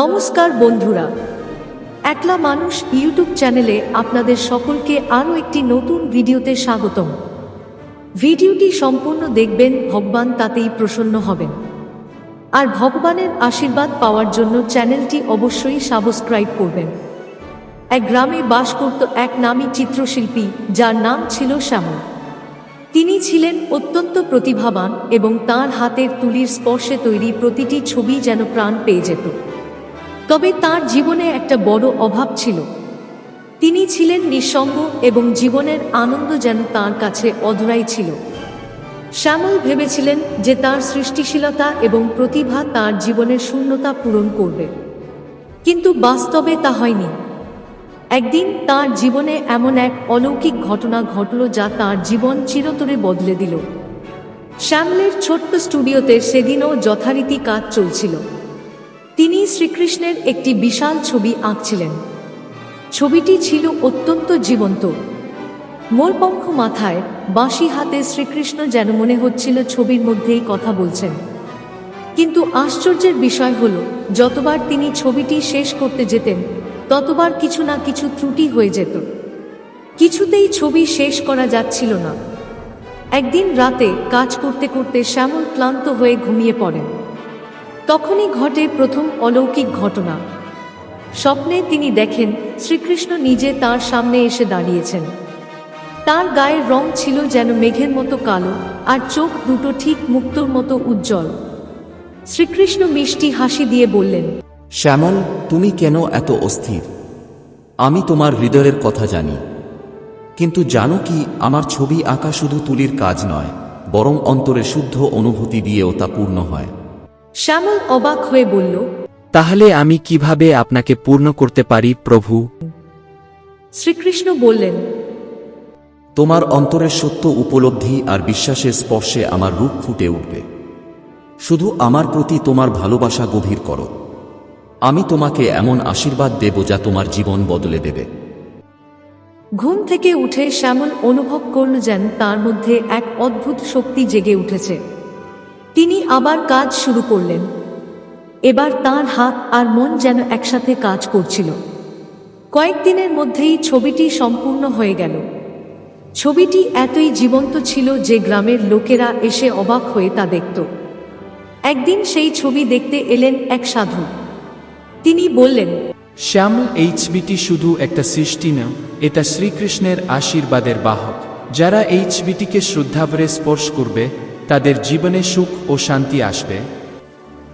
নমস্কার বন্ধুরা। একলা মানুষ ইউটিউব চ্যানেলে আপনাদের সকলকে আরও একটি নতুন ভিডিওতে স্বাগতম। ভিডিওটি সম্পূর্ণ দেখবেন, ভগবান তাতেই প্রসন্ন হবেন। আর ভগবানের আশীর্বাদ পাওয়ার জন্য চ্যানেলটি অবশ্যই সাবস্ক্রাইব করবেন। এক গ্রামে বাস করত এক নামী চিত্রশিল্পী, যার নাম ছিল শ্যামল। তিনি ছিলেন অত্যন্ত প্রতিভাবান এবং তার হাতের তুলির স্পর্শে তৈরি প্রতিটি ছবি যেন প্রাণ পেয়ে যেত। তবে তার জীবনে একটা বড় অভাব ছিল। তিনি ছিলেন নিঃসঙ্গ এবং জীবনের আনন্দ যেন তার কাছে অধরাই ছিল। শ্যামল ভেবেছিলেন যে তার সৃষ্টিশীলতা এবং প্রতিভা তার জীবনের শূন্যতা পূরণ করবে। কিন্তু বাস্তবে তা হয়নি। একদিন তার জীবনে এমন এক অলৌকিক ঘটনা ঘটল যা তার জীবন চিরতরে বদলে দিল। শ্যামলের ছোট্ট স্টুডিওতে সেদিনও যথারীতি কাজ চলছিল। তিনি শ্রীকৃষ্ণের একটি বিশাল ছবি আঁকছিলেন। ছবিটি ছিল অত্যন্ত জীবন্ত। মোরপঙ্খ মাথায় বাঁশি হাতে শ্রীকৃষ্ণ যেন মনে হচ্ছিল ছবির মধ্যেই কথা বলছেন। কিন্তু আশ্চর্যের বিষয় হল, যতবার তিনি ছবিটি শেষ করতে যেতেন, ততবার কিছু না কিছু ত্রুটি হয়ে যেত। কিছুতেই ছবি শেষ করা যাচ্ছিল না। একদিন রাতে কাজ করতে করতে শ্যামল ক্লান্ত হয়ে ঘুমিয়ে পড়েন। তখনই ঘটে প্রথম অলৌকিক ঘটনা। স্বপ্নে তিনি দেখেন শ্রীকৃষ্ণ নিজে তার সামনে এসে দাঁড়িয়েছেন। তার গায়ের রং ছিল যেন মেঘের মতো কালো আর চোখ দুটো ঠিক মুক্তোর মতো উজ্জ্বল। শ্রীকৃষ্ণ মিষ্টি হাসি দিয়ে বললেন, শ্যামল, তুমি কেন এত অস্থির? আমি তোমার হৃদয়ের কথা জানি। কিন্তু জানো কি, আমার ছবি আঁকা শুধু তুলির কাজ নয়, বরং অন্তরে শুদ্ধ অনুভূতি দিয়েও তা পূর্ণ হয়। শ্যামল অবাক হয়ে বলল তাহলে আমি কীভাবে আপনাকে পূর্ণ করতে পারি প্রভু? শ্রীকৃষ্ণ বললেন তোমার অন্তরের সত্য উপলব্ধি আর বিশ্বাসের স্পর্শে আমার রূপ ফুটে উঠবে। শুধু আমার প্রতি তোমার ভালোবাসা গভীর করো। আমি তোমাকে এমন আশীর্বাদ দেব যা তোমার জীবন বদলে দেবে। ঘুম থেকে উঠে শ্যামল অনুভব করল যেন তার মধ্যে এক অদ্ভুত শক্তি জেগে উঠেছে। তিনি আবার কাজ শুরু করলেন। এবার তার হাত আর মন যেন একসাথে কাজ করছিল। কয়েকদিনের মধ্যেই ছবিটি সম্পূর্ণ হয়ে গেল। ছবিটি এতই জীবন্ত ছিল যে গ্রামের লোকেরা এসে অবাক হয়ে তা দেখত। একদিন সেই ছবি দেখতে এলেন এক সাধু। তিনি বললেন শ্যামল এই ছবিটি শুধু একটা সৃষ্টি না, এটা শ্রীকৃষ্ণের আশীর্বাদের বাহক। যারা এই ছবিটিকে শ্রদ্ধাভরে স্পর্শ করবে তাদের জীবনে সুখ ও শান্তি আসবে।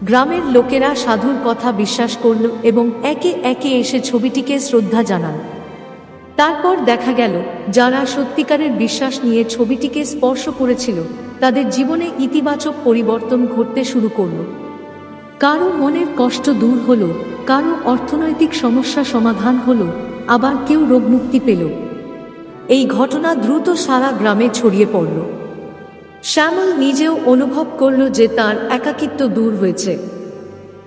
গ্রামের লোকেরা সাধুর কথা বিশ্বাস করল এবং একে একে এসে ছবিটিকে শ্রদ্ধা জানাল। তারপর দেখা গেল, যারা সত্যিকারের বিশ্বাস নিয়ে ছবিটিকে স্পর্শ করেছিল, তাদের জীবনে ইতিবাচক পরিবর্তন ঘটতে শুরু করল। কারও মনের কষ্ট দূর হল, কারও অর্থনৈতিক সমস্যা সমাধান হলো, আবার কেউ রোগমুক্তি পেল। এই ঘটনা দ্রুত সারা গ্রামে ছড়িয়ে পড়ল। শ্যামল নিজেও অনুভব করল যে তার একাকিত্ব দূর হয়েছে।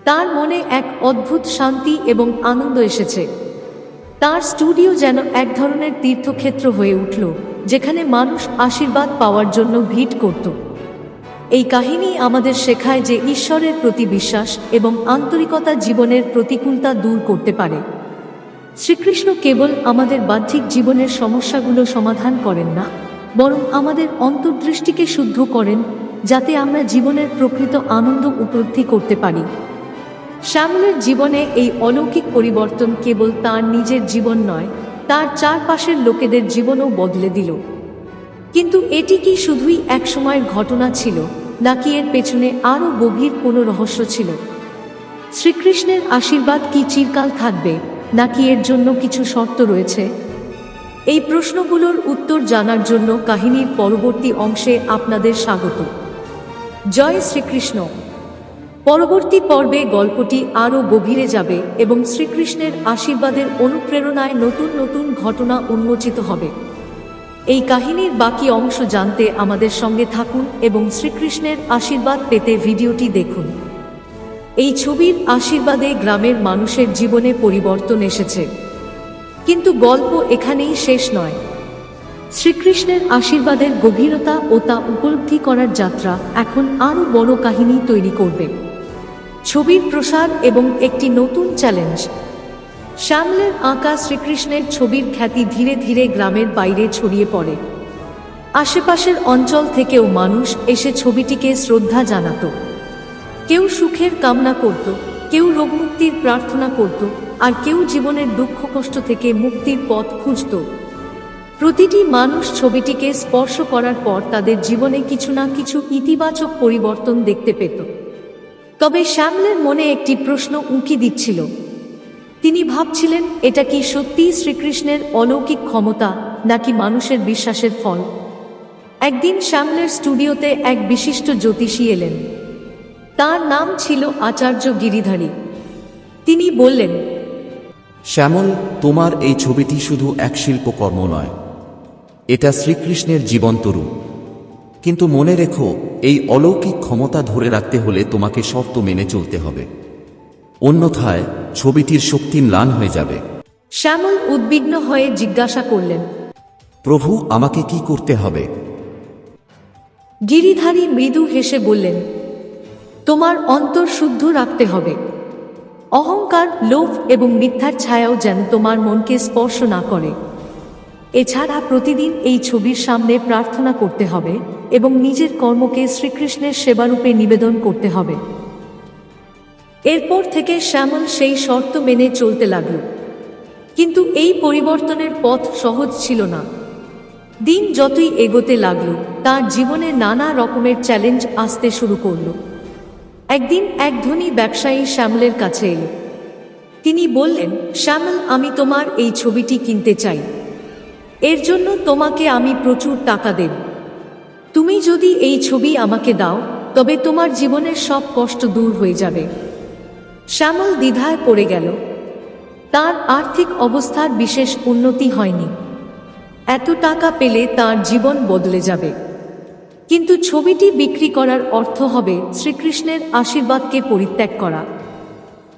তার মনে এক অদ্ভুত শান্তি এবং আনন্দ এসেছে। তার স্টুডিও যেন এক ধরনের তীর্থক্ষেত্র হয়ে উঠল, যেখানে মানুষ আশীর্বাদ পাওয়ার জন্য ভিড় করত। এই কাহিনী আমাদের শেখায় যে ঈশ্বরের প্রতি বিশ্বাস এবং আন্তরিকতা জীবনের প্রতিকূলতা দূর করতে পারে। শ্রীকৃষ্ণ কেবল আমাদের বাহ্যিক জীবনের সমস্যাগুলো সমাধান করেন না। বরং আমাদের অন্তর্দৃষ্টিকে শুদ্ধ করেন, যাতে আমরা জীবনের প্রকৃত আনন্দ উপলব্ধি করতে পারি। শ্যামলের জীবনে এই অলৌকিক পরিবর্তন কেবল তার নিজের জীবন নয়, তার চারপাশের লোকেদের জীবনও বদলে দিল। কিন্তু এটি কি শুধুই এক সময়ের ঘটনা ছিল, নাকি এর পেছনে আরও গভীর কোনো রহস্য ছিল? শ্রীকৃষ্ণের আশীর্বাদ কি চিরকাল থাকবে, নাকি এর জন্য কিছু শর্ত রয়েছে? এই প্রশ্নগুলোর উত্তর জানার জন্য কাহিনীর পরবর্তী অংশে আপনাদের স্বাগত। জয় শ্রীকৃষ্ণ। পরবর্তী পর্বে গল্পটি আরও গভীরে যাবে এবং শ্রীকৃষ্ণের আশীর্বাদের অনুপ্রেরণায় নতুন নতুন ঘটনা উন্মোচিত হবে। এই কাহিনীর বাকি অংশ জানতে আমাদের সঙ্গে থাকুন এবং শ্রীকৃষ্ণের আশীর্বাদ পেতে ভিডিওটি দেখুন। এই ছবির আশীর্বাদে গ্রামের মানুষের জীবনে পরিবর্তন এসেছে। কিন্তু গল্প এখানেই শেষ নয়। শ্রীকৃষ্ণের আশীর্বাদের গভীরতা ও তা উপলব্ধি করার যাত্রা এখন আরও বড় কাহিনী তৈরি করবে। ছবির প্রসার এবং একটি নতুন চ্যালেঞ্জ। শ্যামলের আঁকা শ্রীকৃষ্ণের ছবির খ্যাতি ধীরে ধীরে গ্রামের বাইরে ছড়িয়ে পড়ে। আশেপাশের অঞ্চল থেকেও মানুষ এসে ছবিটিকে শ্রদ্ধা জানাতো। কেউ সুখের কামনা করত কেউ রোগমুক্তির প্রার্থনা করত, আর কেউ জীবনের দুঃখ কষ্ট থেকে মুক্তির পথ খুঁজত। প্রতিটি মানুষ ছবিটিকে স্পর্শ করার পর তাদের জীবনে কিছু না কিছু ইতিবাচক পরিবর্তন দেখতে পেত। তবে শ্যামলের মনে একটি প্রশ্ন উঁকি দিচ্ছিল। তিনি ভাবছিলেন, এটা কি সত্যিই শ্রীকৃষ্ণের অলৌকিক ক্ষমতা, নাকি মানুষের বিশ্বাসের ফল? একদিন শ্যামলের স্টুডিওতে এক বিশিষ্ট জ্যোতিষী এলেন। তার নাম ছিল আচার্য গিরিধারী। তিনি বললেন শ্যামল তোমার এই ছবিটি শুধু এক শিল্পকর্ম নয়। এটা শ্রীকৃষ্ণের জীবন্ত রূপ। কিন্তু মনে রেখো এই অলৌকিক ক্ষমতা ধরে রাখতে হলে তোমাকে শর্ত মেনে চলতে হবে। অন্যথায় ছবিটির শক্তি ম্লান হয়ে যাবে। শ্যামল উদ্বিগ্ন হয়ে জিজ্ঞাসা করলেন প্রভু আমাকে কি করতে হবে? গিরিধারী মৃদু হেসে বললেন তোমার অন্তর শুদ্ধ রাখতে হবে। অহংকার, লোভ এবং মিথ্যার ছায়াও যেন তোমার মনকে স্পর্শ না করে। এছাড়া প্রতিদিন এই ছবির সামনে প্রার্থনা করতে হবে এবং নিজের কর্মকে শ্রীকৃষ্ণের সেবারূপে নিবেদন করতে হবে। এরপর থেকে শ্যামল সেই শর্ত মেনে চলতে লাগল। কিন্তু এই পরিবর্তনের পথ সহজ ছিল না। দিন যতই এগোতে লাগল, তার জীবনে নানা রকমের চ্যালেঞ্জ আসতে শুরু করল। একদিন এক ধনী ব্যবসায়ী শ্যামলের কাছে এলো। তিনি বললেন, শ্যামল, আমি তোমার এই ছবিটি কিনতে চাই। এর জন্য তোমাকে আমি প্রচুর টাকা দেব। তুমি যদি এই ছবি আমাকে দাও, তবে তোমার জীবনের সব কষ্ট দূর হয়ে যাবে। শ্যামল দ্বিধায় পড়ে গেল। তার আর্থিক অবস্থার বিশেষ উন্নতি হয়নি। এত টাকা পেলে তার জীবন বদলে যাবে। কিন্তু ছবিটি বিক্রি করার অর্থ হবে শ্রীকৃষ্ণের আশীর্বাদকে পরিত্যাগ করা।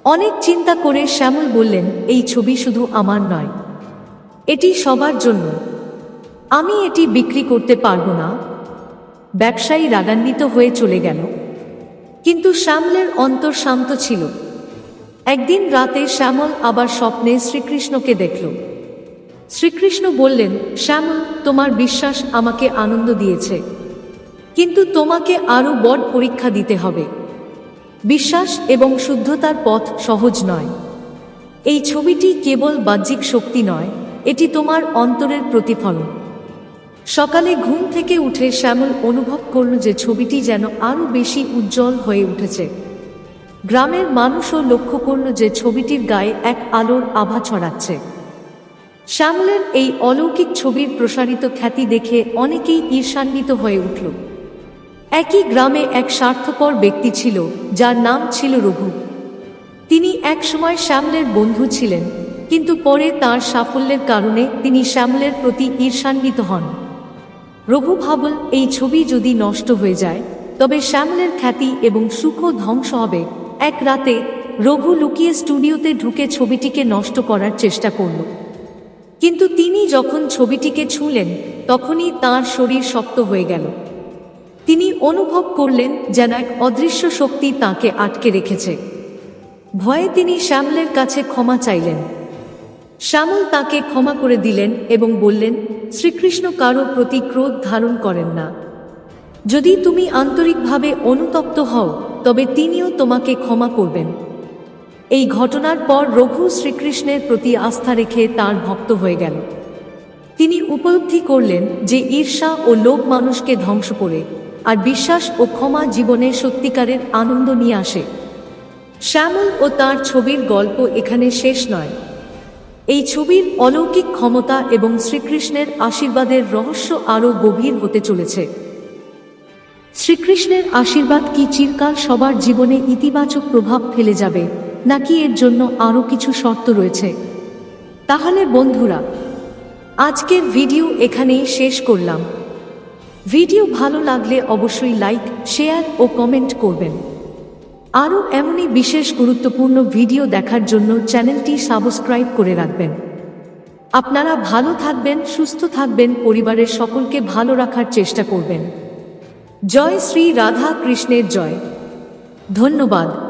অনেক চিন্তা করে শ্যামল বললেন, এই ছবি শুধু আমার নয়, এটি সবার জন্য। আমি এটি বিক্রি করতে পারব না। ব্যবসায়ী রাগান্বিত হয়ে চলে গেল। কিন্তু শ্যামলের অন্তর শান্ত ছিল। একদিন রাতে শ্যামল আবার স্বপ্নে শ্রীকৃষ্ণকে দেখল। শ্রীকৃষ্ণ বললেন, শ্যামল, তোমার বিশ্বাস আমাকে আনন্দ দিয়েছে। কিন্তু তোমাকে আরও বড় পরীক্ষা দিতে হবে। বিশ্বাস এবং শুদ্ধতার পথ সহজ নয়। এই ছবিটি কেবল বাহ্যিক শক্তি নয়, এটি তোমার অন্তরের প্রতিফলন। সকালে ঘুম থেকে উঠে শ্যামল অনুভব করল যে ছবিটি যেন আরও বেশি উজ্জ্বল হয়ে উঠেছে। গ্রামের মানুষও লক্ষ্য করল যে ছবিটির গায়ে এক আলোর আভা ছড়াচ্ছে। শ্যামলের এই অলৌকিক ছবির প্রসারিত খ্যাতি দেখে অনেকেই ঈর্ষান্বিত হয়ে উঠল। একই গ্রামে এক স্বার্থপর ব্যক্তি ছিল, যার নাম ছিল রঘু। তিনি একসময় শ্যামলের বন্ধু ছিলেন, কিন্তু পরে তার সাফল্যের কারণে তিনি শ্যামলের প্রতি ঈর্ষান্বিত হন। রঘু ভাবল, এই ছবি যদি নষ্ট হয়ে যায়, তবে শ্যামলের খ্যাতি এবং সুখ ধ্বংস হবে। এক রাতে রঘু লুকিয়ে স্টুডিওতে ঢুকে ছবিটিকে নষ্ট করার চেষ্টা করল। কিন্তু তিনি যখন ছবিটিকে ছুঁলেন, তখনই তার শরীর শক্ত হয়ে গেল। তিনি অনুভব করলেন যেন এক অদৃশ্য শক্তি তাকে আটকে রেখেছে। ভয়ে তিনি শ্যামলের কাছে ক্ষমা চাইলেন। শ্যামল তাকে ক্ষমা করে দিলেন এবং বললেন, শ্রীকৃষ্ণ কারও প্রতি ক্রোধ ধারণ করেন না। যদি তুমি আন্তরিকভাবে অনুতপ্ত হও, তবে তিনিও তোমাকে ক্ষমা করবেন। এই ঘটনার পর রঘু শ্রীকৃষ্ণের প্রতি আস্থা রেখে তার ভক্ত হয়ে গেল। তিনি উপলব্ধি করলেন যে ঈর্ষা ও লোভ মানুষকে ধ্বংস করে আর বিশ্বাস ও ক্ষমা জীবনে সত্যিকারের আনন্দ নিয়ে আসে। শ্যামল ও তার ছবির গল্প এখানে শেষ নয়। এই ছবির অলৌকিক ক্ষমতা এবং শ্রীকৃষ্ণের আশীর্বাদের রহস্য আরও গভীর হতে চলেছে। শ্রীকৃষ্ণের আশীর্বাদ কি চিরকাল সবার জীবনে ইতিবাচক প্রভাব ফেলে যাবে, নাকি এর জন্য আরও কিছু শর্ত রয়েছে? তাহলে বন্ধুরা, আজকের ভিডিও এখানেই শেষ করলাম। ভিডিও ভালো লাগলে অবশ্যই লাইক, শেয়ার ও কমেন্ট করবেন। আরও এমনই বিশেষ গুরুত্বপূর্ণ ভিডিও দেখার জন্য চ্যানেলটি সাবস্ক্রাইব করে রাখবেন। আপনারা ভালো থাকবেন, সুস্থ থাকবেন, পরিবারের সকলকে ভালো রাখার চেষ্টা করবেন। জয় শ্রী রাধা কৃষ্ণের জয়। ধন্যবাদ।